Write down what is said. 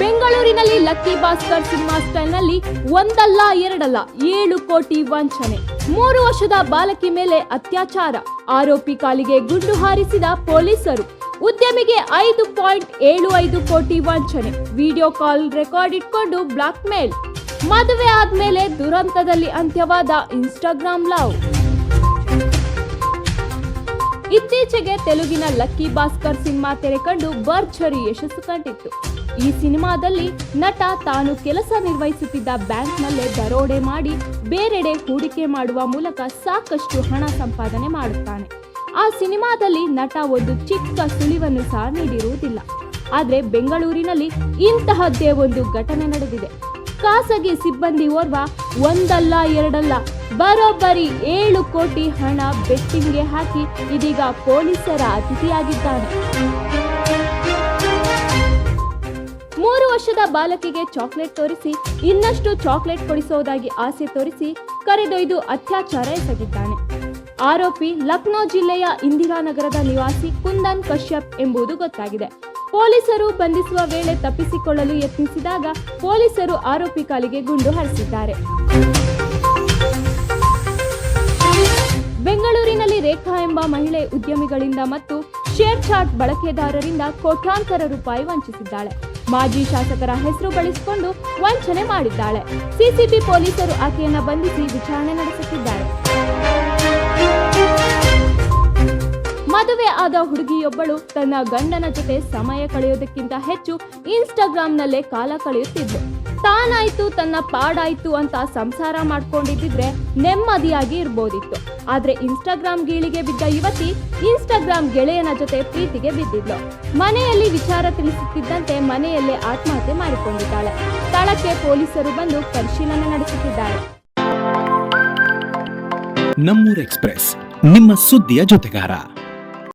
ಬೆಂಗಳೂರಿನಲ್ಲಿ lucky Bhaskar cinema ಸ್ಟೈಲ್ನಲ್ಲಿ ಒಂದಲ್ಲ, ಎರಡಲ್ಲ, ಏಳು ಕೋಟಿ ವಂಚನೆ. ಮೂರು ವರ್ಷದ ಬಾಲಕಿ ಮೇಲೆ ಅತ್ಯಾಚಾರ. ಆರೋಪಿ ಕಾಲಿಗೆ ಗುಂಡು ಹಾರಿಸಿದ ಪೊಲೀಸರು. ಉದ್ಯಮಿಗೆ ಐದು ಪಾಯಿಂಟ್ ಏಳು ಐದು ಕೋಟಿ ವಂಚನೆ. ವಿಡಿಯೋ ಕಾಲ್ ರೆಕಾರ್ಡ್ ಇಟ್ಕೊಂಡು ಬ್ಲಾಕ್ ಮೇಲ್ ಮದುವೆ ಆದ್ಮೇಲೆ ದುರಂತದಲ್ಲಿ ಅಂತ್ಯವಾದ ಇನ್ಸ್ಟಾಗ್ರಾಮ್ ಲವ್. ಇತ್ತೀಚೆಗೆ ತೆಲುಗಿನ ಲಕ್ಕಿ ಭಾಸ್ಕರ್ ಸಿನಿಮಾ ತೆರೆ ಕಂಡು ಭರ್ಜರಿ ಯಶಸ್ಸು ಕಂಡಿತ್ತು. ಈ ಸಿನಿಮಾದಲ್ಲಿ ನಟ ತಾನು ಕೆಲಸ ನಿರ್ವಹಿಸುತ್ತಿದ್ದ ಬ್ಯಾಂಕ್ನಲ್ಲೇ ದರೋಡೆ ಮಾಡಿ ಬೇರೆಡೆ ಹೂಡಿಕೆ ಮಾಡುವ ಮೂಲಕ ಸಾಕಷ್ಟು ಹಣ ಸಂಪಾದನೆ ಮಾಡುತ್ತಾನೆ. ಆ ಸಿನಿಮಾದಲ್ಲಿ ನಟ ಒಂದು ಚಿಕ್ಕ ಸುಳಿವನ್ನು ಸಹ ನೀಡಿರುವುದಿಲ್ಲ. ಆದರೆ ಬೆಂಗಳೂರಿನಲ್ಲಿ ಇಂತಹದ್ದೇ ಒಂದು ಘಟನೆ ನಡೆದಿದೆ. ಖಾಸಗಿ ಸಿಬ್ಬಂದಿ ಓರ್ವ ಒಂದಲ್ಲ ಎರಡಲ್ಲ ಬರೋಬ್ಬರಿ ಏಳು ಕೋಟಿ ಹಣ ಬೆಟ್ಟಿಂಗ್ಗೆ ಹಾಕಿ ಇದೀಗ ಪೊಲೀಸರ ಅತಿಥಿಯಾಗಿದ್ದಾನೆ ಮೂರು ವರ್ಷದ ಬಾಲಕಿಗೆ ಚಾಕ್ಲೇಟ್ ತೋರಿಸಿ, ಇನ್ನಷ್ಟು ಚಾಕ್ಲೇಟ್ ಕೊಡಿಸುವುದಾಗಿ ಆಸೆ ತೋರಿಸಿ ಕರೆದೊಯ್ದು ಅತ್ಯಾಚಾರ ಎಸಗಿದ್ದಾನೆ. ಆರೋಪಿ ಲಕ್ನೋ ಜಿಲ್ಲೆಯ ಇಂದಿರಾನಗರದ ನಿವಾಸಿ ಕುಂದನ್ ಕಶ್ಯಪ್ ಎಂಬುದು ಗೊತ್ತಾಗಿದೆ. ಪೊಲೀಸರು ಬಂಧಿಸುವ ವೇಳೆ ತಪ್ಪಿಸಿಕೊಳ್ಳಲು ಯತ್ನಿಸಿದಾಗ ಪೊಲೀಸರು ಆರೋಪಿ ಕಾಲಿಗೆ ಗುಂಡು ಹಾರಿಸಿದ್ದಾರೆ. ರೇಖಾ ಎಂಬ ಮಹಿಳೆ ಉದ್ಯಮಿಗಳಿಂದ ಮತ್ತು ಶೇರ್ ಚಾಟ್ ಬಳಕೆದಾರರಿಂದ ಕೋಟ್ಯಾಂತರ ರೂಪಾಯಿ ವಂಚಿಸಿದ್ದಾಳೆ. ಮಾಜಿ ಶಾಸಕರ ಹೆಸರು ಬಳಸಿಕೊಂಡು ವಂಚನೆ ಮಾಡಿದ್ದಾಳೆ. ಸಿಸಿಬಿ ಪೊಲೀಸರು ಆಕೆಯನ್ನ ಬಂಧಿಸಿ ವಿಚಾರಣೆ ನಡೆಸುತ್ತಿದ್ದಾರೆ. ಆದ ಹುಡುಗಿಯೊಬ್ಬಳು ತನ್ನ ಗಂಡನ ಜೊತೆ ಸಮಯ ಕಳೆಯೋದಕ್ಕಿಂತ ಹೆಚ್ಚು ಇನ್ಸ್ಟಾಗ್ರಾಮ್ನಲ್ಲೇ ಕಾಲ ಕಳೆಯುತ್ತಿದ್ಲು. ತಾನಾಯ್ತು, ತನ್ನ ಪಾಡಾಯ್ತು ಅಂತ ಸಂಸಾರ ಮಾಡ್ಕೊಂಡಿದ್ದಿದ್ರೆ ನೆಮ್ಮದಿಯಾಗಿ ಇರ್ಬೋದಿತ್ತು. ಆದ್ರೆ ಇನ್ಸ್ಟಾಗ್ರಾಮ್ ಗೀಳಿಗೆ ಬಿದ್ದ ಯುವತಿ ಇನ್ಸ್ಟಾಗ್ರಾಮ್ ಗೆಳೆಯನ ಜೊತೆ ಪ್ರೀತಿಗೆ ಬಿದ್ದಿದ್ಲು. ಮನೆಯಲ್ಲಿ ವಿಚಾರ ತಿಳಿಸುತ್ತಿದ್ದಂತೆ ಮನೆಯಲ್ಲೇ ಆತ್ಮಹತ್ಯೆ ಮಾಡಿಕೊಂಡಿದ್ದಾಳೆ. ಸ್ಥಳಕ್ಕೆ ಪೊಲೀಸರು ಬಂದು ಪರಿಶೀಲನೆ ನಡೆಸುತ್ತಿದ್ದಾರೆ. ನಮ್ಮೂರ್ ಎಕ್ಸ್ಪ್ರೆಸ್, ನಿಮ್ಮ ಸುದ್ದಿಯ ಜೊತೆಗಾರ.